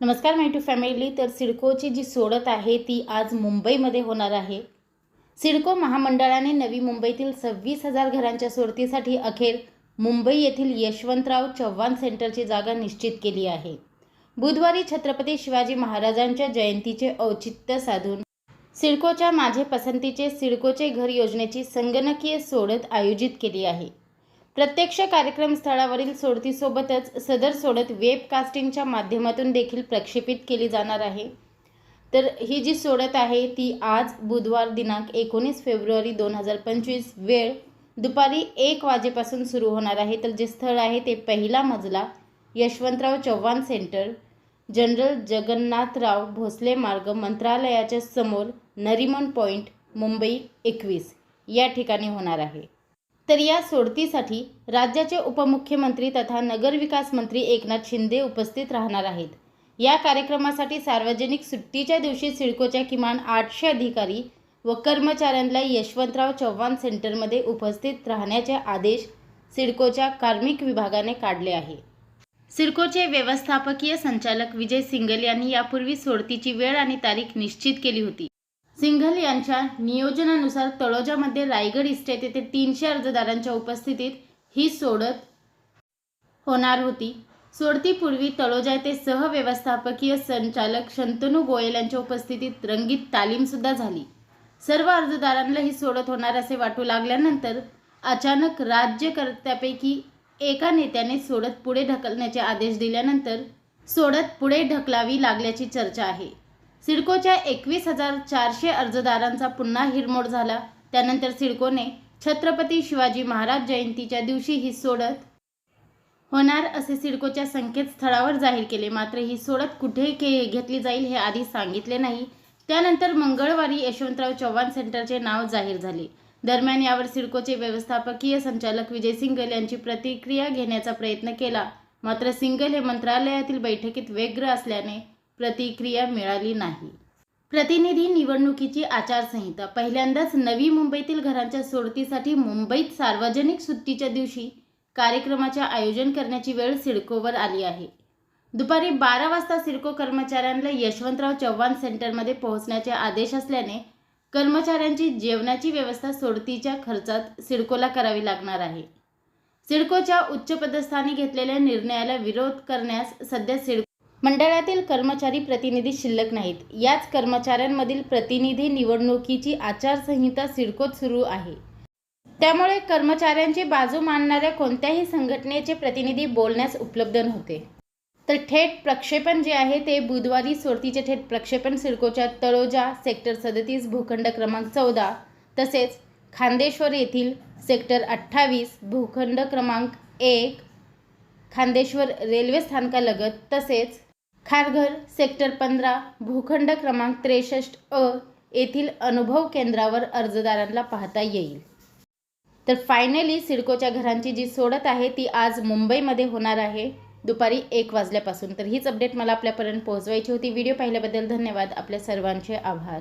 नमस्कार माय to family तर सिडकोची जी सोडत आहे ती आज मुंबईमध्ये होणार आहे. सिडको महामंडळाने नवी मुंबईतील सव्वीस हजार घरांच्या सोडतीसाठी अखेर मुंबई येथील यशवंतराव चव्हाण सेंटरची जागा निश्चित केली आहे. बुधवारी छत्रपती शिवाजी महाराजांच्या जयंतीचे औचित्य साधून सिडकोच्या माझे पसंतीचे सिडकोचे घर योजनेची संगणकीय सोडत आयोजित केली आहे. प्रत्यक्ष कार्यक्रम स्थळावरील सोडतीसोबतच सदर सोडत वेबकास्टिंगच्या माध्यमातून देखील प्रक्षेपित केली जाणार आहे. तर ही जी सोडत आहे ती आज बुधवार दिनांक एकोणीस फेब्रुवारी दोन हजार पंचवीस वेळ दुपारी एक वाजेपासून सुरू होणार आहे. तर जे स्थळ आहे ते पहिला मजला यशवंतराव चव्हाण सेंटर जनरल जगन्नाथराव भोसले मार्ग मंत्रालयाच्या समोर नरिमन पॉईंट मुंबई एकवीस या ठिकाणी होणार आहे. तर या सोडतीसाठी राज्याचे उपमुख्यमंत्री तथा नगरविकास मंत्री एकनाथ शिंदे उपस्थित राहणार आहेत. या कार्यक्रमासाठी सार्वजनिक सुट्टीच्या दिवशी सिडकोच्या किमान आठशे अधिकारी व कर्मचाऱ्यांना यशवंतराव चव्हाण सेंटरमध्ये उपस्थित राहण्याचे आदेश सिडकोच्या कार्मिक विभागाने काढले आहे. सिडकोचे व्यवस्थापकीय संचालक विजय सिंगल यांनी यापूर्वी सोडतीची वेळ आणि तारीख निश्चित केली होती. सिंघल यांच्या नियोजनानुसार तळोजामध्ये रायगड इस्टेट येथे तीनशे अर्जदारांच्या उपस्थितीत ही सोडत होणार होती. सोडतीपूर्वी तळोजा येथे सहव्यवस्थापकीय संचालक शंतनू गोयल यांच्या उपस्थितीत रंगीत तालीमसुद्धा झाली. सर्व अर्जदारांना ही सोडत होणार असे वाटू लागल्यानंतर अचानक राज्यकर्त्यापैकी एका नेत्याने सोडत पुढे ढकलण्याचे आदेश दिल्यानंतर सोडत पुढे ढकलावी लागल्याची चर्चा आहे. सिडकोच्या एकवीस हजार चारशे अर्जदारांचा पुन्हा हिरमोड झाला. त्यानंतर सिडकोने छत्रपती शिवाजी महाराज जयंतीच्या दिवशी ही सोडत होणार असे सिडकोच्या संकेतस्थळावर जाहीर केले. मात्र ही सोडत कुठे के घेतली जाईल हे आधी सांगितले नाही. त्यानंतर मंगळवारी यशवंतराव चव्हाण सेंटरचे नाव जाहीर झाले. दरम्यान यावर सिडकोचे व्यवस्थापकीय संचालक विजय सिंगल यांची प्रतिक्रिया घेण्याचा प्रयत्न केला. मात्र सिंगल हे मंत्रालयातील बैठकीत व्यग्र असल्याने प्रतिक्रिया मिळाली नाही. प्रतिनिधी निवडणुकीची आचारसंहिता. पहिल्यांदाच नवी मुंबईतील घरांच्या सोडतीसाठी मुंबईत सार्वजनिक सुट्टीच्या दिवशी कार्यक्रमाचे आयोजन करण्याची वेळ सिडकोवर आली आहे. दुपारी बारा वाजता सिडको कर्मचाऱ्यांना यशवंतराव चव्हाण सेंटरमध्ये पोहोचण्याचे आदेश असल्याने कर्मचाऱ्यांची जेवणाची व्यवस्था सोडतीच्या खर्चात सिडकोला करावी लागणार आहे. सिडकोच्या उच्चपदस्थानी घेतलेल्या निर्णयाला विरोध करण्यास सध्या सिडको मंडळातील कर्मचारी प्रतिनिधी शिल्लक नाहीत. याच कर्मचाऱ्यांमधील प्रतिनिधी निवडणुकीची आचारसंहिता सिडकोत सुरू आहे. त्यामुळे कर्मचाऱ्यांची बाजू मानणाऱ्या कोणत्याही संघटनेचे प्रतिनिधी बोलण्यास उपलब्ध नव्हते. तर थेट प्रक्षेपण जे आहे ते बुधवारी सोडतीचे थेट प्रक्षेपण सिडकोच्या तळोजा सेक्टर सदतीस भूखंड क्रमांक चौदा तसेच खांदेश्वर येथील सेक्टर अठ्ठावीस भूखंड क्रमांक एक खांदेश्वर रेल्वे स्थानकालगत तसेच खारघर सेक्टर पंधरा भूखंड क्रमांक त्रेसष्ट अ येथील अनुभव केंद्रावर अर्जदारांना पाहता येईल. तर फायनली सिडकोच्या घरांची जी सोडत आहे ती आज मुंबईमध्ये होणार आहे. दुपारी एक वाजल्यापासून. तर हीच अपडेट मला आपल्यापर्यंत पोहोचवायची होती. व्हिडिओ पाहिल्याबद्दल धन्यवाद. आपल्या सर्वांचे आभार.